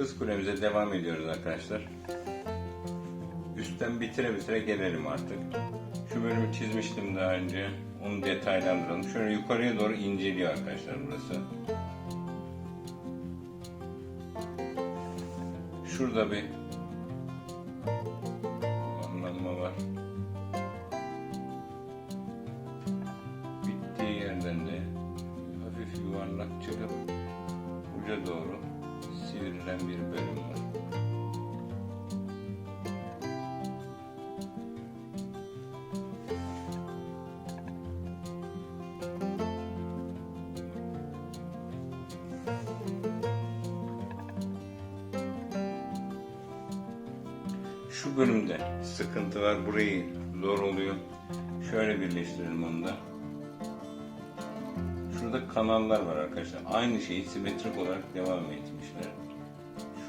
Kız kulemize devam ediyoruz arkadaşlar. Üstten bitire bitire gelelim artık. Şu bölümü çizmiştim daha önce. Onu detaylandıralım. Şöyle yukarıya doğru inceliyor arkadaşlar burası. Şurada bir anlamma var. Bittiği yerden de hafif yuvarlak çıkıp uca doğru sivrilen bir bölüm var. Şu bölümde sıkıntı var. Burayı zor oluyor. Şöyle birleştirelim onu da. Şurada kanallar var arkadaşlar. Aynı şeyi simetrik olarak devam etmişler.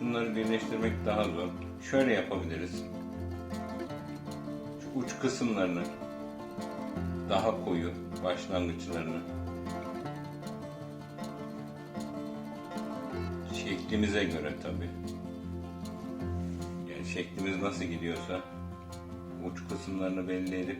Şunları birleştirmek daha zor. Şöyle yapabiliriz. Şu uç kısımlarını daha koyu başlangıçlarını şeklimize göre tabii. Yani şeklimiz nasıl gidiyorsa uç kısımlarını belli edip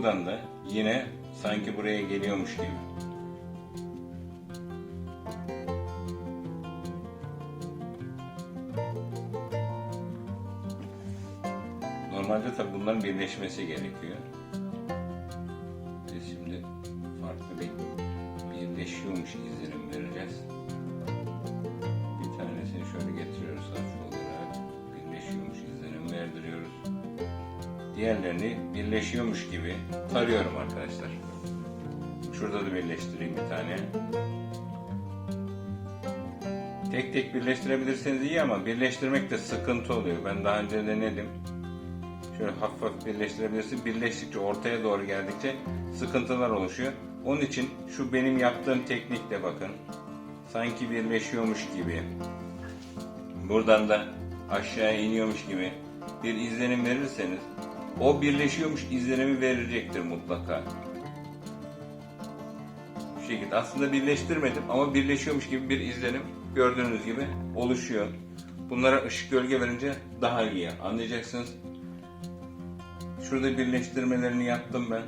buradan da yine sanki buraya geliyormuş gibi. Normalde tabi bunların birleşmesi gerekiyor. Biz şimdi farklı bir birleşiyormuş izlenim vereceğiz. Diğerlerini birleşiyormuş gibi tarıyorum arkadaşlar. Şurada da birleştireyim bir tane. Tek tek birleştirebilirseniz iyi ama birleştirmek de sıkıntı oluyor. Ben daha önce denedim. Şöyle hafif hafif birleştirebilirsin. Birleştikçe ortaya doğru geldikçe sıkıntılar oluşuyor. Onun için şu benim yaptığım teknikle bakın. Sanki birleşiyormuş gibi. Buradan da aşağıya iniyormuş gibi bir izlenim verirseniz o birleşiyormuş izlenimi verecektir mutlaka. Bu şekilde aslında birleştirmedim ama birleşiyormuş gibi bir izlenim gördüğünüz gibi oluşuyor. Bunlara ışık gölge verince daha iyi anlayacaksınız. Şurada birleştirmelerini yaptım ben.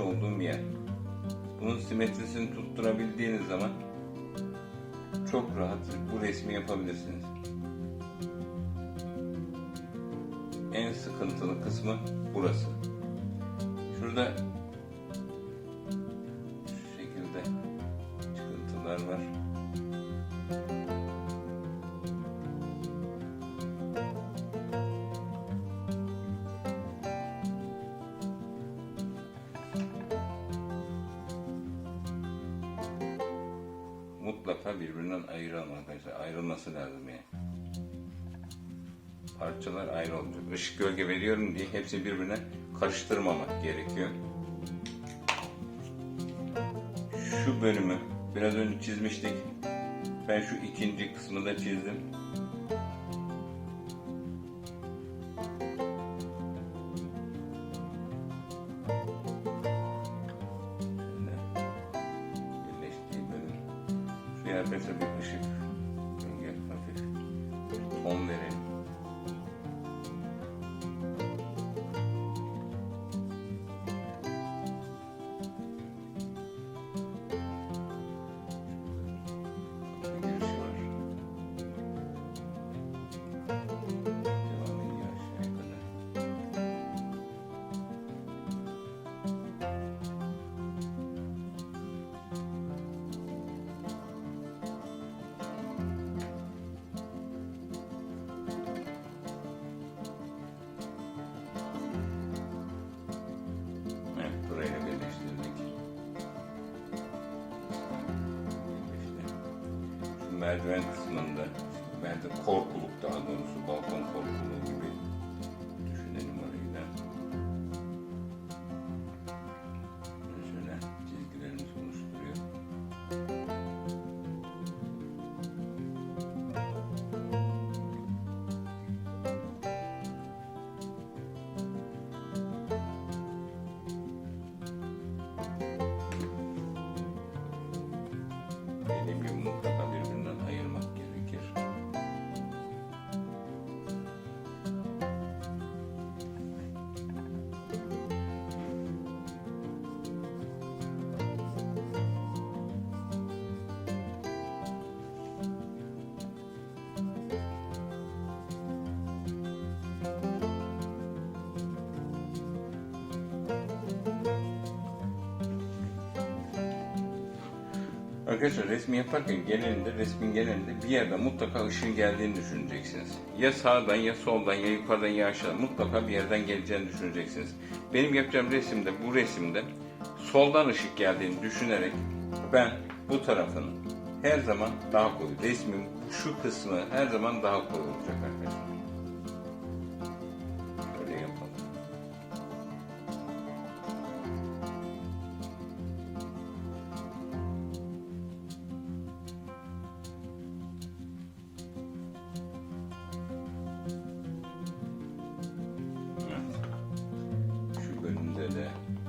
Olduğum yer. Bunun simetrisini tutturabildiğiniz zaman çok rahat bu resmi yapabilirsiniz. En sıkıntılı kısmı burası. Şurada şu şekilde çıkıntılar var. Parçalar ayrı olacak. Işık gölge veriyorum diye hepsini birbirine karıştırmamak gerekiyor. Şu bölümü biraz önce çizmiştik. Ben şu ikinci kısmı da çizdim. Merdiven kısmında, ben de korkuluk daha doğrusu balkon korkuluğu Arkadaşlar resmi yaparken genelinde resmin genelinde bir yerde mutlaka ışığın geldiğini düşüneceksiniz. Ya sağdan ya soldan ya yukarıdan ya aşağıdan mutlaka bir yerden geleceğini düşüneceksiniz. Benim yapacağım resimde bu resimde soldan ışık geldiğini düşünerek ben bu tarafın her zaman daha koyu. Resmin şu kısmı her zaman daha koyu olacak arkadaşlar. Şu bölümde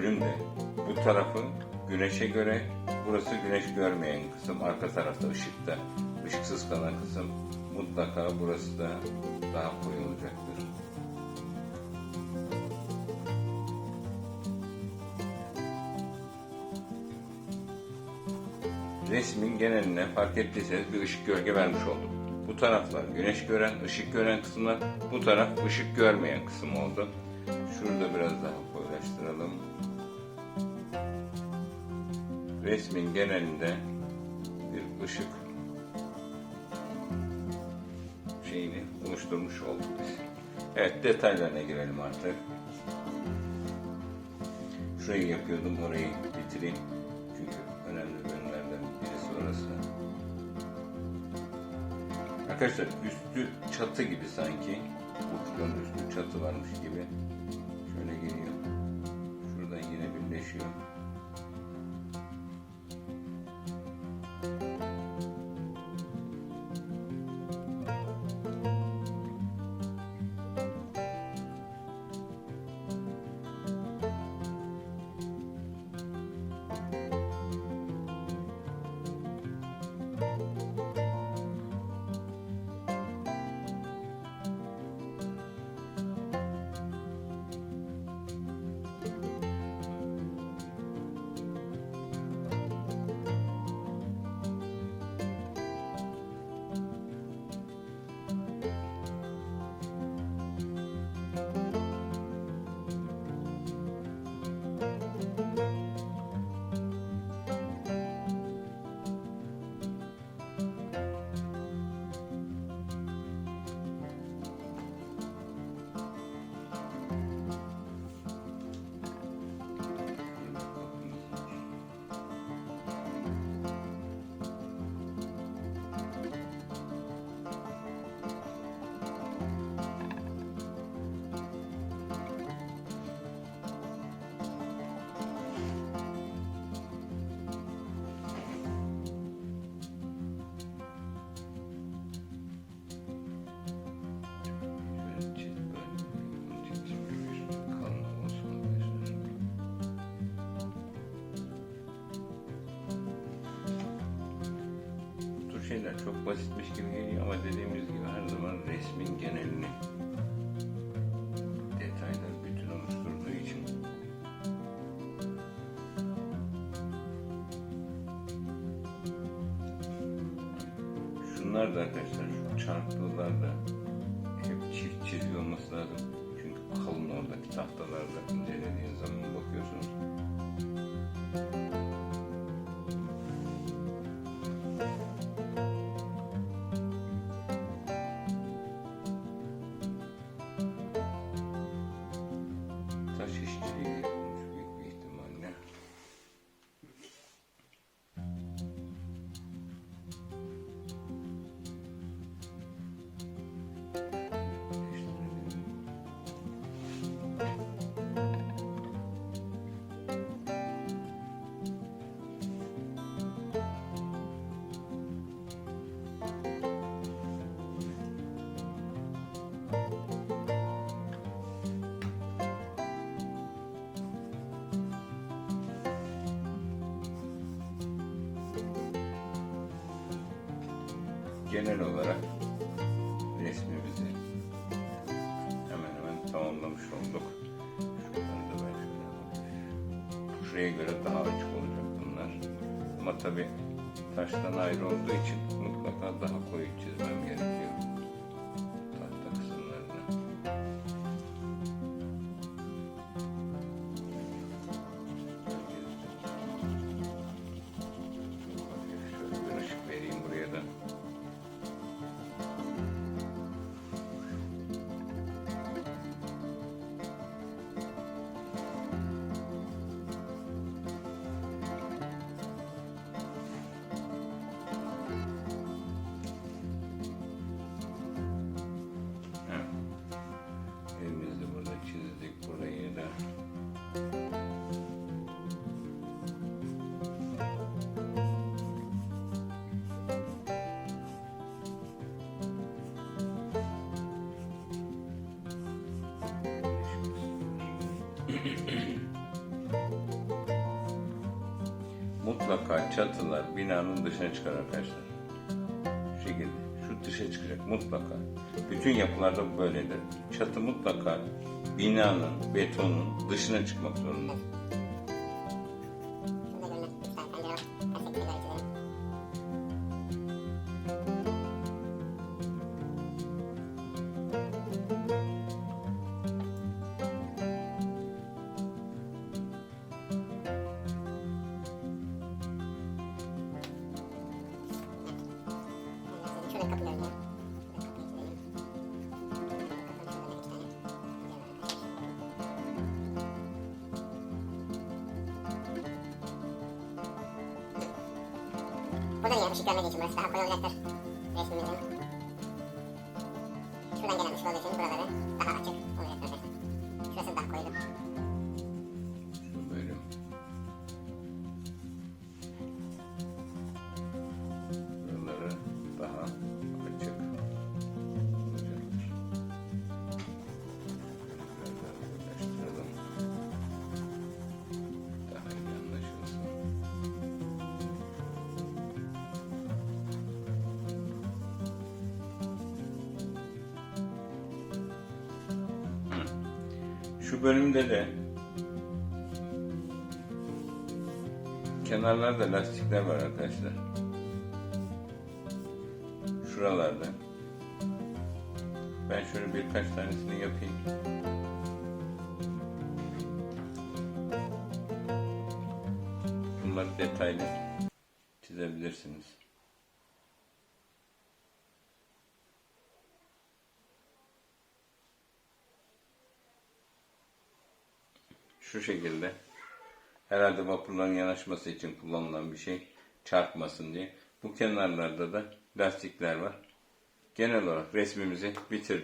Şu bölümde bu tarafı güneşe göre, burası güneş görmeyen kısım, arka tarafta ışıkta, ışıksız kalan kısım mutlaka burası da daha koyu olacaktır. resmin geneline fark ettiyseniz bir ışık gölge vermiş oldum. Bu taraflar güneş gören, ışık gören kısımlar, bu taraf ışık görmeyen kısım oldu. Şurada biraz daha koyulaştıralım. Resmin genelinde bir ışık şeyini oluşturmuş olduk biz. Evet detaylarına girelim artık. Şurayı yapıyordum orayı bitireyim. Çünkü önemli bölümlerden birisi orası. Arkadaşlar üstü çatı gibi sanki. Uçların üstü çatı varmış gibi. Şöyle geliyor. Şuradan yine birleşiyor. Şeyler çok basitmiş gibi geliyor ama dediğimiz gibi her zaman resmin genelini genel olarak resmimizi hemen hemen tamamlamış olduk. Şuradan da ben şöyle Şuraya göre daha açık olacak bunlar. Ama tabi taştan ayrı olduğu için mutlaka daha koyu çizmem gerekiyor. Çatılar binanın dışına çıkar arkadaşlar. Şu şekilde. Şu dışa çıkacak mutlaka. Bütün yapılarda bu böyledir. Çatı mutlaka binanın, betonun dışına çıkmak zorunda. Burada yine ışık görmediği için burası daha koyu olacaktır. Resmimizin. Şuradan gelen ışık olduğu için buraları daha açık Şu bölümde de kenarlarda lastikler var arkadaşlar. Şuralarda. Ben şöyle birkaç tanesini yapayım. Bunları detaylı çizebilirsiniz. Şu şekilde. Herhalde vapurların yanaşması için kullanılan bir şey. Çarpmasın diye. Bu kenarlarda da lastikler var. Genel olarak resmimizi bitirdik.